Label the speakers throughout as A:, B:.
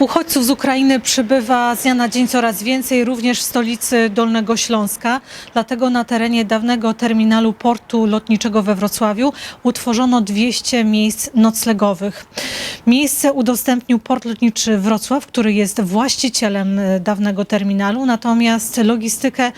A: Uchodźców z Ukrainy przybywa z dnia na dzień coraz więcej, również w stolicy Dolnego Śląska. Dlatego na terenie dawnego terminalu portu lotniczego we Wrocławiu utworzono 200 miejsc noclegowych. Miejsce udostępnił port lotniczy Wrocław, który jest właścicielem e, dawnego terminalu, natomiast logistykę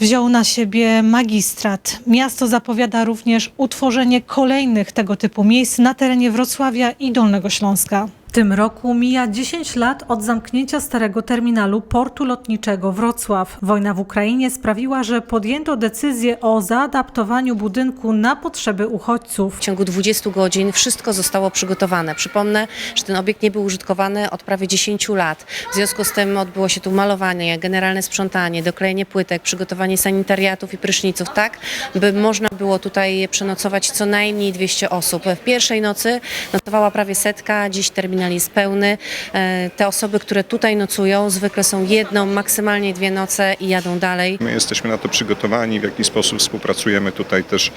A: wziął na siebie magistrat. Miasto zapowiada również utworzenie kolejnych tego typu miejsc na terenie Wrocławia i Dolnego Śląska. W tym roku mija 10 lat od zamknięcia starego terminalu portu lotniczego Wrocław. Wojna w Ukrainie sprawiła, że podjęto decyzję o zaadaptowaniu budynku na potrzeby uchodźców.
B: W ciągu 20 godzin wszystko zostało przygotowane. Przypomnę, że ten obiekt nie był użytkowany od prawie 10 lat. W związku z tym odbyło się tu malowanie, generalne sprzątanie, doklejenie płytek, przygotowanie sanitariatów i pryszniców, tak by można było tutaj przenocować co najmniej 200 osób. W pierwszej nocy notowała prawie setka, dziś terminal jest pełny. E, Te osoby, które tutaj nocują, zwykle są jedną, maksymalnie dwie noce i jadą dalej.
C: My jesteśmy na to przygotowani, w jaki sposób współpracujemy tutaj też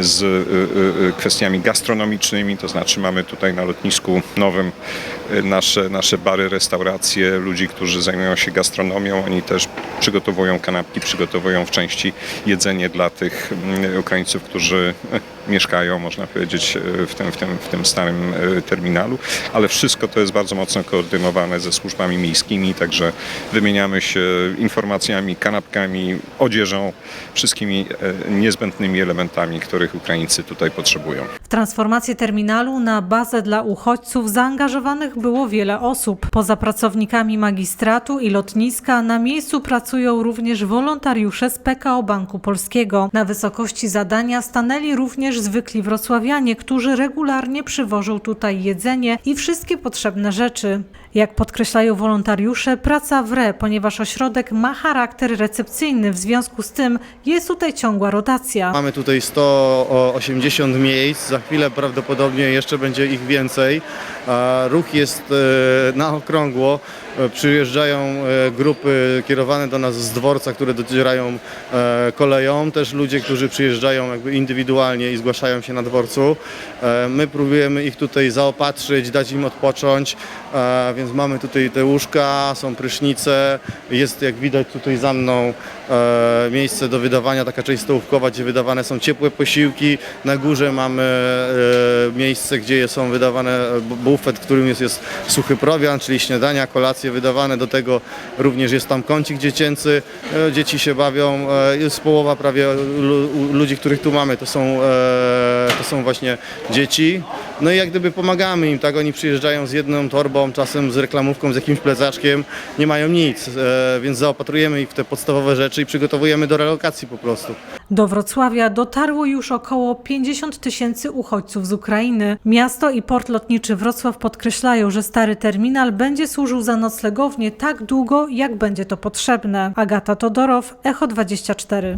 C: z y, y, y, kwestiami gastronomicznymi, to znaczy mamy tutaj na lotnisku nowym nasze, nasze bary, restauracje, ludzi, którzy zajmują się gastronomią, oni też przygotowują kanapki, przygotowują w części jedzenie dla tych mm, Ukraińców, którzy e, mieszkają, można powiedzieć, e, w tym, w tym, w tym starym e, terminalu, ale wszystko to jest bardzo mocno koordynowane ze służbami miejskimi, także wymieniamy się informacjami, kanapkami, odzieżą, wszystkimi niezbędnymi elementami, których Ukraińcy tutaj potrzebują.
A: W transformację terminalu na bazę dla uchodźców zaangażowanych było wiele osób. Poza pracownikami magistratu i lotniska na miejscu pracują również wolontariusze z PKO Banku Polskiego. Na wysokości zadania stanęli również zwykli wrocławianie, którzy regularnie przywożą tutaj jedzenie i wszystkie potrzebne rzeczy. Jak podkreślają wolontariusze, praca wre, ponieważ ośrodek ma charakter recepcyjny, w związku z tym jest tutaj ciągła rotacja.
D: Mamy tutaj 180 miejsc, za chwilę prawdopodobnie jeszcze będzie ich więcej. Ruch jest e, na okrągło. E, Przyjeżdżają e, grupy kierowane do nas z dworca, które docierają koleją. Też ludzie, którzy przyjeżdżają jakby indywidualnie i zgłaszają się na dworcu. My próbujemy ich tutaj zaopatrzyć, dać im odpocząć, więc mamy tutaj te łóżka, są prysznice, jest jak widać tutaj za mną miejsce do wydawania, taka część stołówkowa, gdzie wydawane są ciepłe posiłki. Na górze mamy miejsce, gdzie są wydawane e, bu- bufet, którym jest, jest suchy prowiant, czyli śniadania, kolacje wydawane. Do tego również jest tam kącik dziecięcy. E, Dzieci się bawią. e, Jest połowa prawie ludzi, których tu mamy, to są, e, to są właśnie dzieci. No i jak gdyby pomagamy im, tak? Oni przyjeżdżają z jedną torbą, czasem z reklamówką, z jakimś plecaczkiem, nie mają nic, e, więc zaopatrujemy ich w te podstawowe rzeczy i przygotowujemy do relokacji po prostu.
A: Do Wrocławia dotarło już około 50 tysięcy uchodźców z Ukrainy. Miasto i port lotniczy Wrocław podkreślają, że stary terminal będzie służył za noclegownię tak długo, jak będzie to potrzebne. Agata Todorow, Echo 24.